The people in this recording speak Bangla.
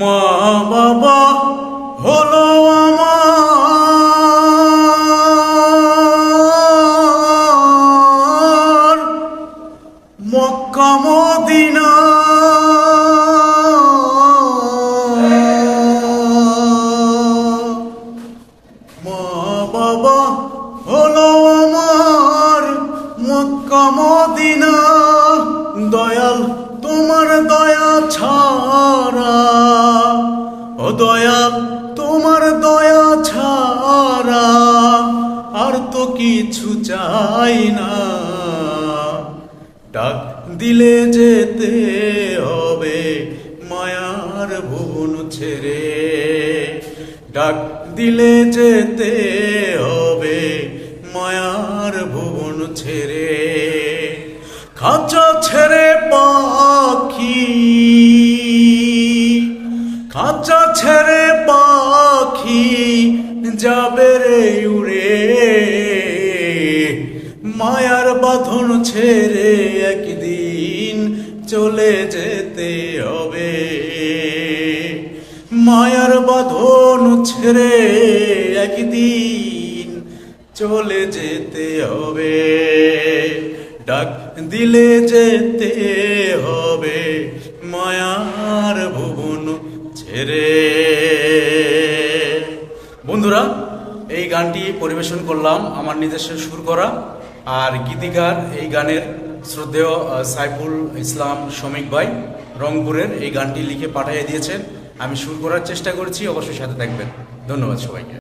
মা বাবা হলো আমার। Mecca Medina. মা বাবা হলো আমার মক্কা মদিনা। দয়াল, তোমার দয়া ছাড়া আর তো কিছু চাই না। ডাক দিলে যেতে হবে মায়ার ভুবন ছেড়ে। ডাক দিলে যেতে হবে মায়ার ভুবন ছেড়ে। খাঁচা ছেড়ে খাঁচা ছেড়ে পাখি যাবে রে উড়ে। মায়ার বাঁধন ছেড়ে একদিন চলে যেতে হবে। মায়ার বাঁধন ছেড়ে একদিন চলে যেতে হবে। ডাক দিলে যেতে হবে। মায়ার ভুবন ছেড়ে বন্ধুরা, এই গানটি পরিবেশন করলাম আমার নিজস্ব সুর করা আর গীতিকার এই গানের শ্রদ্ধেয় সাইফুল ইসলাম শমিক ভাই রংপুরের এই গানটি লিখে পাঠিয়ে দিয়েছেন। আমি সুর করার চেষ্টা করছি, অবশ্যই সাথে থাকবেন। ধন্যবাদ সবাইকে।